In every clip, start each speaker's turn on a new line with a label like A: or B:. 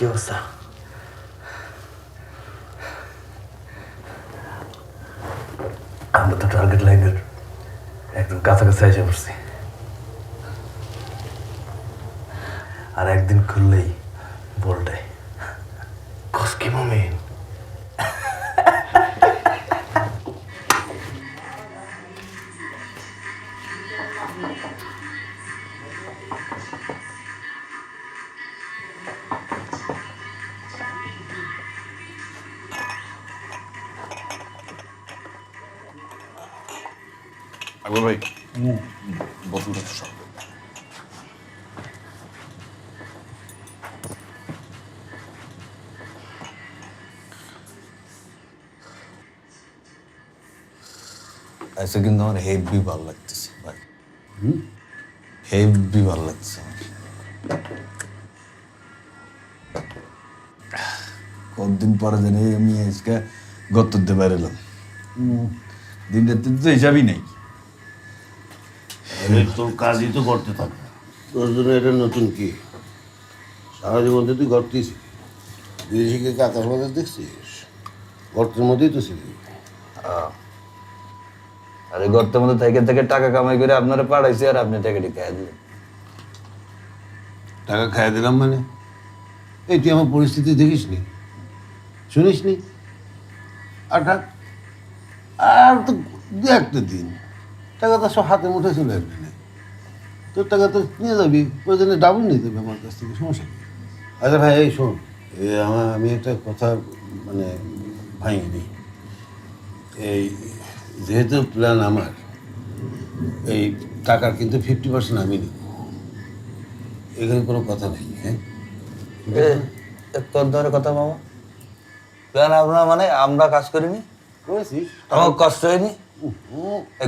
A: কি অবস্থা আমরা তো টার্গেট লাইনের একদম কাছাকাছি এসে পড়ছি। আর একদিন খুললেই
B: আকবর ভাই বোতলটা তো সব আচ্ছা কিন্তু আমার হেভি ভালো লাগতেছে ভাই। হেভি ভালো লাগতেছে আমার। কতদিন পরে জানি আমি আজকে গত দিতে পারলাম দিনটা তো হিসাবই নেই।
C: তোর কাজই তো করতে থাকে। তোর জন্য এটা নতুন কি? সারা জীবন তো তুই গর্তেই ছিলি বিদেশি কে আকাশ বাজার দেখছিস? গর্তের মধ্যেই তো ছিলি।
B: আরে গর্তের মধ্যে থেকে থেকে টাকা কামাই করে আপনারা পাঠাইছি আর আপনি টাকা টিকা দিলেন।
C: টাকা খাইয়ে দিলাম মানে? এই তুই আমার পরিস্থিতি দেখিস নি শুনিস নি আর আর তো দু একটা দিন। টাকা তো সব হাতে মুঠে চলে আসবে। না তোর টাকা তো নিয়ে যাবি প্রয়োজনে ডাবল নিয়ে যাবে আমার কাছ থেকে সমস্যা কি? আচ্ছা ভাই এই শোন আমার আমি একটা কথা মানে ভাঙিনি। এই যেহেতু প্ল্যান আমার এই টাকার কিন্তু ফিফটি পার্সেন্ট আমি নিব। এখানে কোনো কথা নেই হ্যাঁ?
B: কোন ধরনের কথা মামা? প্ল্যান আমরা মানে আমরা কাজ করিনি?
C: করেছিস
B: আমার কষ্ট হয়নি?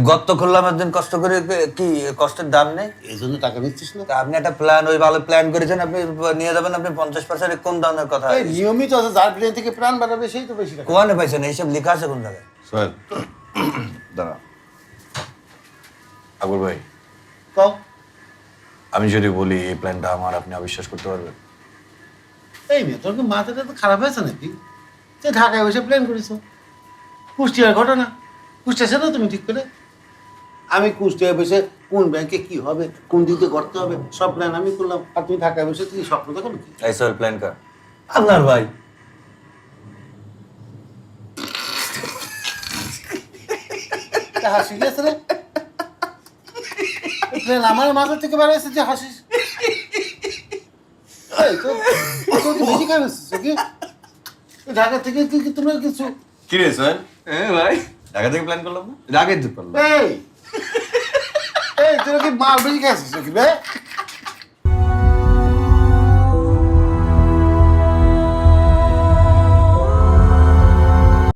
B: গর্ত খুললাম একদিন কষ্ট করে কি- কষ্টের দাম নেই?
C: এই জন্য টাকা নিচ্ছিস না।
B: তা আপনি একটা প্ল্যান ওই ভালো প্ল্যান করেছেন আপনি নিয়ে যাবেন আপনি পঞ্চাশ পার্সেন্ট কোন ধরনের কথা।
C: এই নিয়মিত আছে যার প্লেন থেকে প্রাণ বাড়াবে সেই তো বেশি
B: কোয়ানে পাইছেন এইসব লেখা আছে কোন জায়গায়?
D: সোহেল দাঁড়া। আকবর ভাই
C: তাও
D: আমি যদি বলি এই প্ল্যানটা আমার আপনি অবিশ্বাস করতে পারবেন?
C: এই মেয়ে তোর কি মাথাটা তো খারাপ হয়েছে নাকি? যে ঢাকায় বসে প্ল্যান করেছ কুষ্টিয়ার ঘটনা। কুষ্টিয়া না তুমি ঠিক করে। আমি কুষ্টিয়ায় বসে কোন ব্যাংকে কি হবে কোন দিকে করতে হবে সব প্ল্যান আমি করলাম। আর তুমি ঢাকায় বসে তুমি স্বপ্ন দেখো নাকি?
B: এই সব প্ল্যান কর। আপনার ভাই।
C: তা হাসি গেছে রে প্ল্যান আমার মাথা থেকে বেড়াইছে যে হাসিস। এই তো বেশি ঢাকা থেকে কি কি তোমরা কিছু
D: কি রে সোহেল? হ্যাঁ ভাই। ঢাকা থেকে প্ল্যান করলাম না? তো করলাম।
C: এই! এই, তোরা কি মাল বেশি খেয়েছিস নাকি, বে?